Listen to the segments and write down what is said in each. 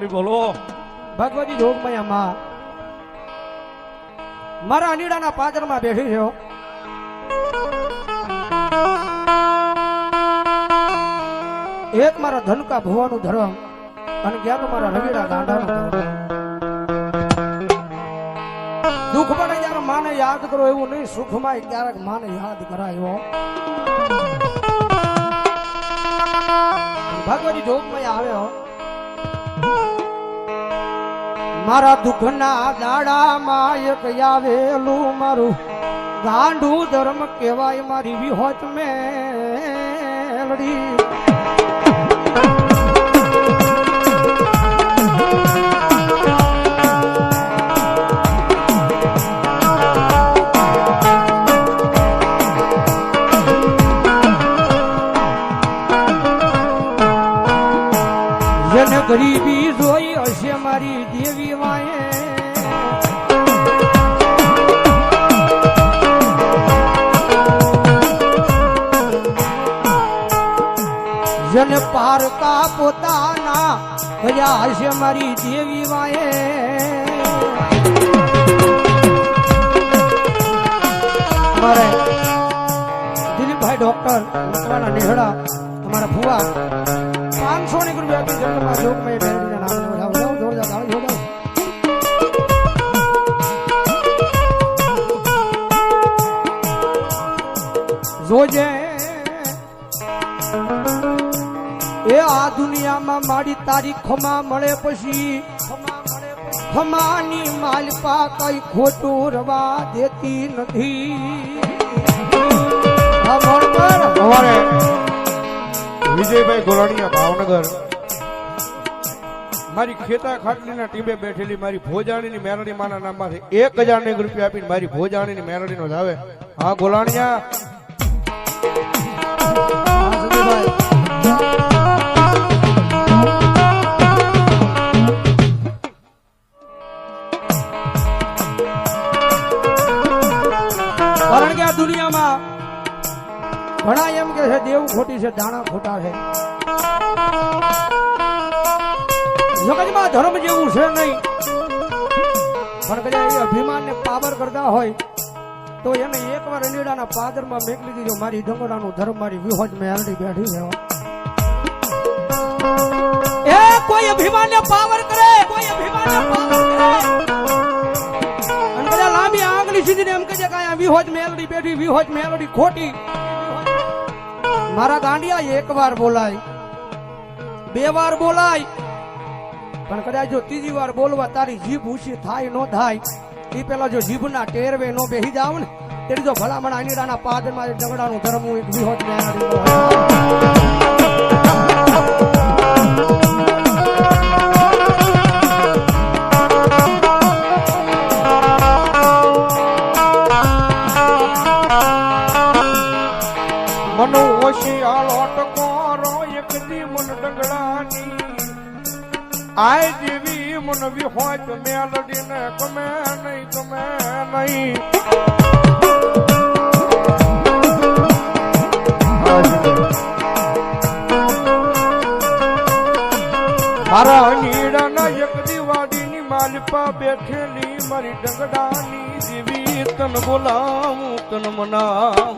મેલડી બોલો. ભગવતી જોગમયા માં મારા અનીડાના પાદરમાં બેઠી છે એક મારા ધનકા ભુવાનું ધર્મ અને ગયા મારા રવિડા ગાંડાનો દુઃખ પડે ત્યારે માને યાદ કરો, એવું નહીં. સુખમાં ક્યારેક માને યાદ કરાયો. ભગવતી આવ્યો આવે હો. મારા દુઃખના દાડામાં એક આવેલું મારું ગાંડું ધર્મ કહેવાય મારી વિહોત મેલડી. ગરીબી જોઈ હશે મારી જેને પારકા પોતાના ભર્યા હશે મારી દેવી વાએ મારે દિલીપભાઈ ડોક્ટર મકવાના નેહડા અમારા ફુવા પાંચસો ની રૂપિયા. જોજે. એ આ દુનિયામાં મારી તારી ખમા મળે પછી ખમાની માલપા કઈ ખોટું રવા દેતી નથી. વિજયભાઈ ગોરાણીયા ભાવનગર. મારી ખેતા ખાટલીના ટીમે બેઠેલી મારી ભોજાણીની મેરડી માના નામમાંથી એક હજાર ને રૂપિયા આપીને મારી ભોજાણીની મેરડીનો જ આવે. હા ગોલાણીયા દુનિયામાં ઘણા એમ કે છે, દેવ ખોટી છે, દાણા ખોટા છે. જગતમાં ધર્મ જેવું છે નહીં. પણ કદાચ એ અભિમાનને પાવર કરતા હોય, તો એને એકવાર અનીડાના પાદરમાં મેકલી દીધો મારી ડંગોડાનું ધર્મ, મારી વિહોજ મેં હાલડી બેઠી છે. એ કોઈ અભિમાનને પાવર કરે, કોઈ અભિમાનને પાવર કરે. સીધીને એમ કહે કે વિહોજ મેલડી બેઠી, વિહોજ મેલડી ખોટી. મારા ગાંડિયા એક વાર બોલાય, બે વાર બોલાય. પણ કદાચ જો ત્રીજી વાર બોલવા તારી જીભ ઊંચી થાય નો થાય એ પેલા જો જીભના ટેરવે નો બેહી જાવ ને તેની જો ભલામણ અનીડાના પાદમાં ડગડાનું ધર્મ એક વિહોજ મેલડી વિહોત મેલડીને ગમે નહીં ગમે નહીં. મારા નીડાના એક દિવાડીની માલપા બેઠેલી, મારી ડગડાની દેવી તન બોલાવું, તન મનાવું.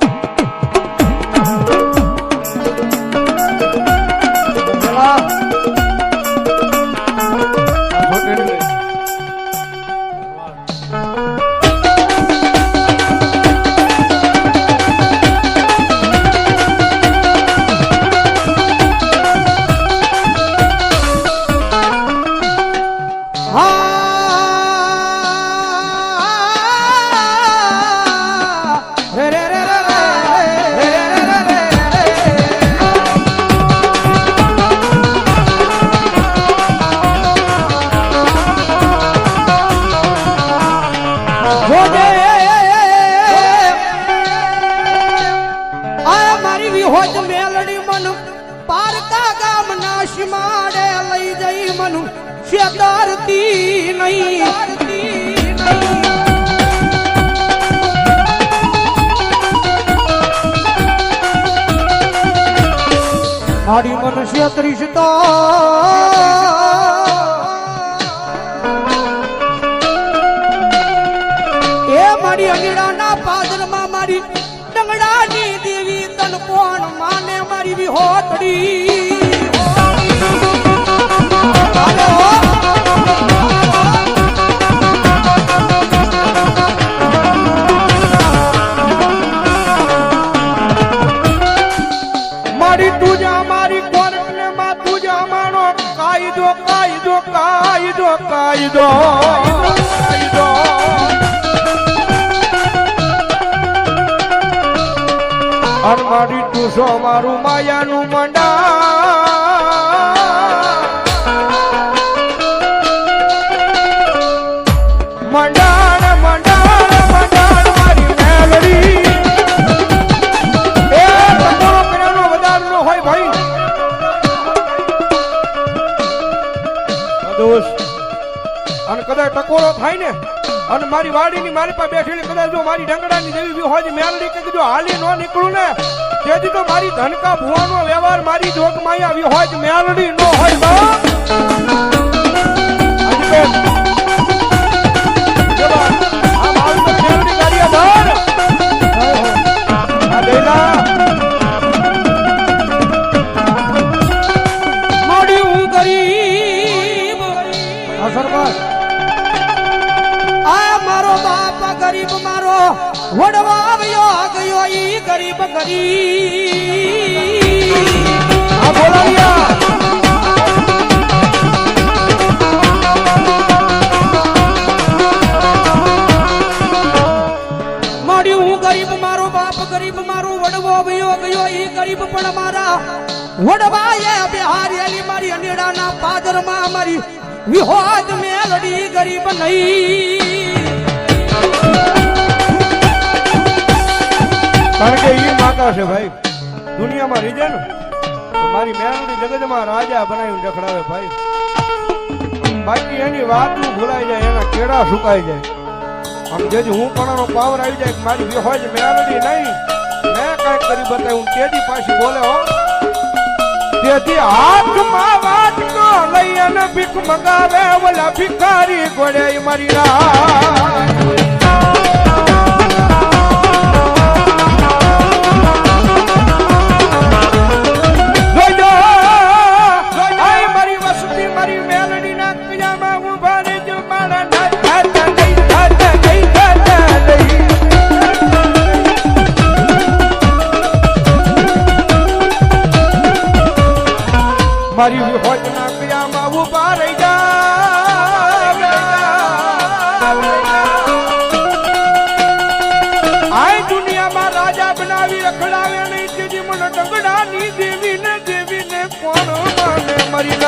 મારી મનુષ્ય ત્રિષતા એ મારી અગીડાના પાદરમાં મારી ડંગડાની દેવી તન કોણ માને મારી વિહોતડી. અને છો મારું માયાનું મંડા મંડાણ મંડાણ મંડાણ મારી મેલડી હોય ભાઈ. દોસ્ત અને કદાચ ટકોરો થાય ને, અને મારી વાડીની મારી પાસે બેઠેલી કદાચ જો મારી ડંગડાની જેવી હોય મેલડી કે જો હાલી ન નીકળું ને તેથી તો મારી ધનકા ભુવાનો વ્યવહાર મારી જોગમાં આવી હોય મેલડી નો હોય બા. વડવા ગરીબ ગરીબ. બોલાવ્યા ગરીબ મારો બાપ ગરીબ મારો વડવો આવ્યો ગયો ઈ ગરીબ પણ મારા. વડવાએ બિહારેલી મારી અનેડાના પાદરમાં મારી. વિહોદ મેલડી ગરીબ નહીં. કારણ કે એ માતા છે ભાઈ. દુનિયામાં રીજે ને. મારી મેલડી જગતમાં રાજા બનાવીને રખડાવે ભાઈ. બાકી એની વાતું ભૂલાઈ જાય, એના કેળા સુકાઈ જાય. આમ જેથી હું પણાનો પાવર આવી જાય મારી વિહોજ મેળવી નહીં. મેં કાંઈક કરી બતાવ્યું તેથી પાછી બોલે હો. તેથી હાથમાં વાટકો લઈ અને ભીખ મંગાવે, ઓલા ભિખારી ગોળે મારી રાહ. ડંગડાની દેવી ને દેવી ને કોણ માને મરી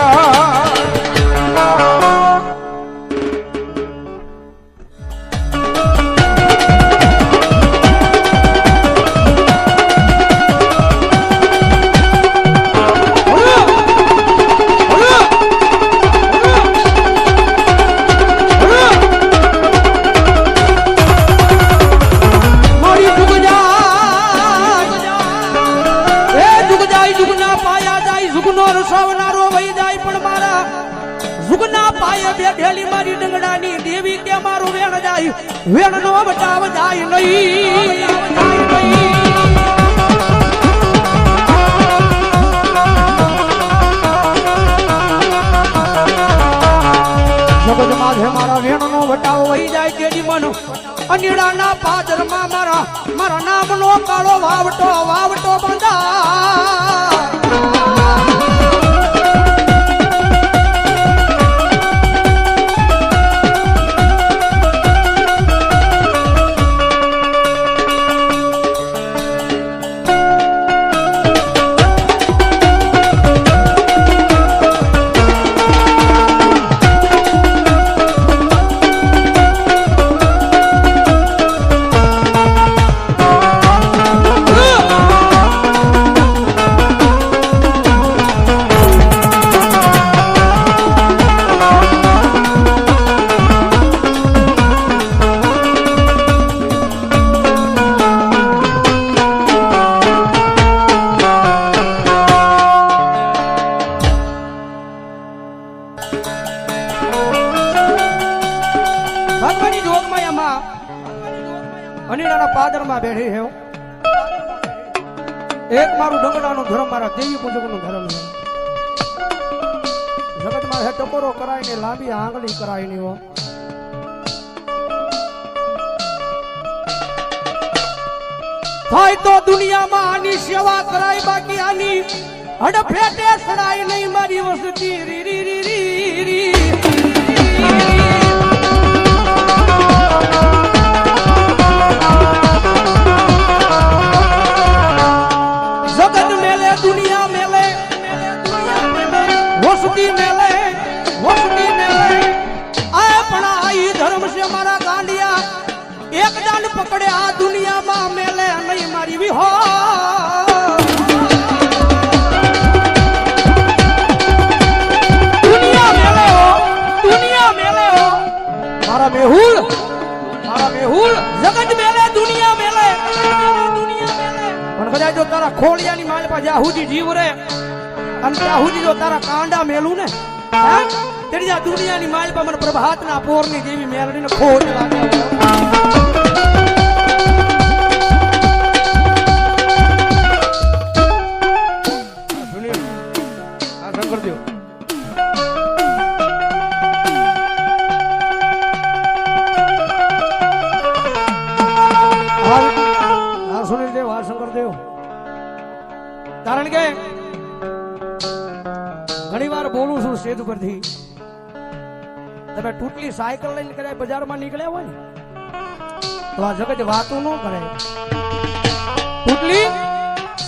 પાદરમાં બેઠી છે એક મારું ડંગડાનો ધર્મ મારા દેવી પૂજકનો ધર્મ છે. જગતમાં હે ટકોરો કરાય ને લાંબી આંગળી કરાયની હો. તો દુનિયામાં આની સેવા કરાય, બાકી આની હડફેટે સડાય નહીં, મારી વસતી રી રી રી રી. ખોળિયાની માલ પાસે આહુજી જીવ રે. અને આહુજી જો તારા કાંડા મેલું ને જા દુનિયાની માલ પર મને પ્રભાતના પોરની જેવી મેલડીને ખોટ લાગે. ઘણી બોલું છું સ્ટેજ પરથી તમે તૂટલી સાયકલ લઈને કદાચ બજારમાં નીકળ્યા હોય ને, તો આ જગત વાતું ન કરે. તૂટલી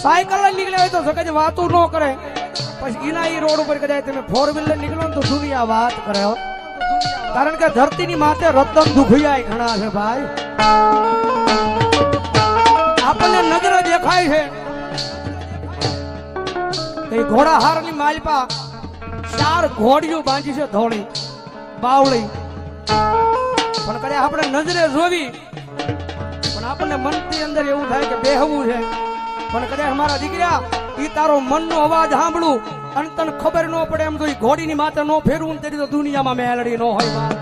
સાયકલ લઈને નીકળ્યા હોય તો જગત વાતું ન કરે. પછી એના ઈ રોડ ઉપર કદાચ તમે ફોર વ્હીલર નીકળો ને તો દુનિયા વાત કરે. કારણ કે ધરતીની માથે રતન દુખિયાય ઘણા છે ભાઈ. આપણને નજરે દેખાય છે. ઘોડા ઘોડા હારની માલપા ચાર ઘોડીઓ બાંધી છે ધોળી, બાવળી પણ કદાચ આપણે નજરે જોવી, પણ આપણને મનથી અંદર એવું થાય કે બેહવું છે પણ કદાચ મારા દીકરા, ઈ તારો મનનો અવાજ સાંભળું, અને તને ખબર ન પડે એમ તો ઘોડીની માત્ર ન ફેરવું ને તેની તો દુનિયામાં મેલડી ન હોય.